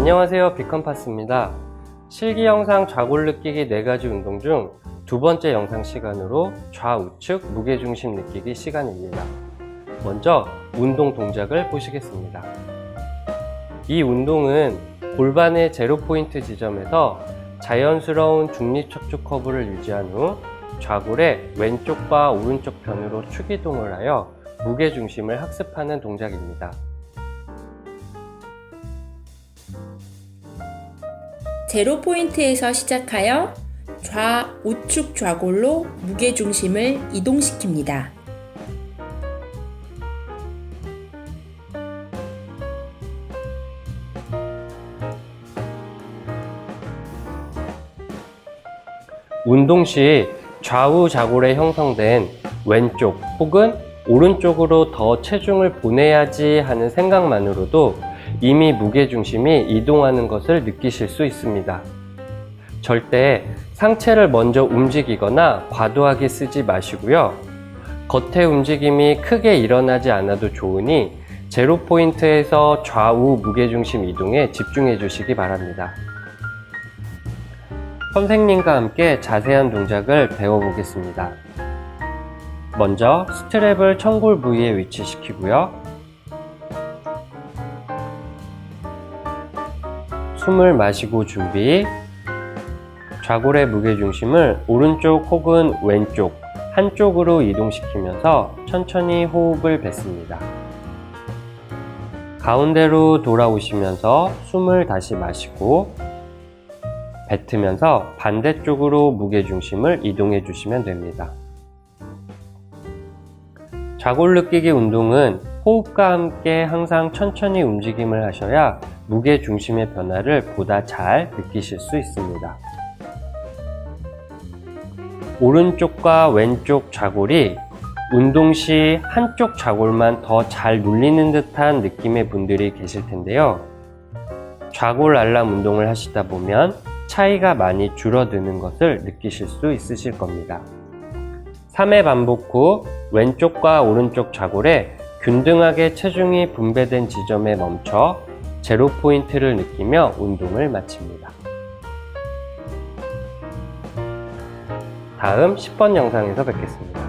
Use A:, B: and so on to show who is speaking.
A: 안녕하세요 비컴파스입니다. 실기 영상 좌골 느끼기 4가지 운동 중 두 번째 영상 시간으로 좌우측 무게중심 느끼기 시간입니다. 먼저 운동 동작을 보시겠습니다. 이 운동은 골반의 제로 포인트 지점에서 자연스러운 중립척추 커브를 유지한 후 좌골의 왼쪽과 오른쪽 편으로 축이동을 하여 무게중심을 학습하는 동작입니다
B: 제로 포인트에서 시작하여 좌 우측 좌골로 무게 중심을 이동시킵니다.
A: 운동 시 좌우 좌골에 형성된 왼쪽 혹은 오른쪽으로 더 체중을 보내야지 하는 생각만으로도 이미 무게중심이 이동하는 것을 느끼실 수 있습니다. 절대 상체를 먼저 움직이거나 과도하게 쓰지 마시고요. 겉의 움직임이 크게 일어나지 않아도 좋으니 제로 포인트에서 좌우 무게중심 이동에 집중해 주시기 바랍니다. 선생님과 함께 자세한 동작을 배워보겠습니다. 먼저 스트랩을 청골 부위에 위치시키고요. 숨을 마시고 준비. 좌골의 무게중심을 오른쪽 혹은 왼쪽 한쪽으로 이동시키면서 천천히 호흡을 뱉습니다. 가운데로 돌아오시면서 숨을 다시 마시고 뱉으면서 반대쪽으로 무게중심을 이동해 주시면 됩니다. 좌골 느끼기 운동은 호흡과 함께 항상 천천히 움직임을 하셔야 무게 중심의 변화를 보다 잘 느끼실 수 있습니다. 오른쪽과 왼쪽 좌골이 운동 시 한쪽 좌골만 더 잘 눌리는 듯한 느낌의 분들이 계실 텐데요. 좌골 알람 운동을 하시다 보면 차이가 많이 줄어드는 것을 느끼실 수 있으실 겁니다. 3회 반복 후 왼쪽과 오른쪽 좌골에 균등하게 체중이 분배된 지점에 멈춰 제로 포인트를 느끼며 운동을 마칩니다. 다음 10번 영상에서 뵙겠습니다.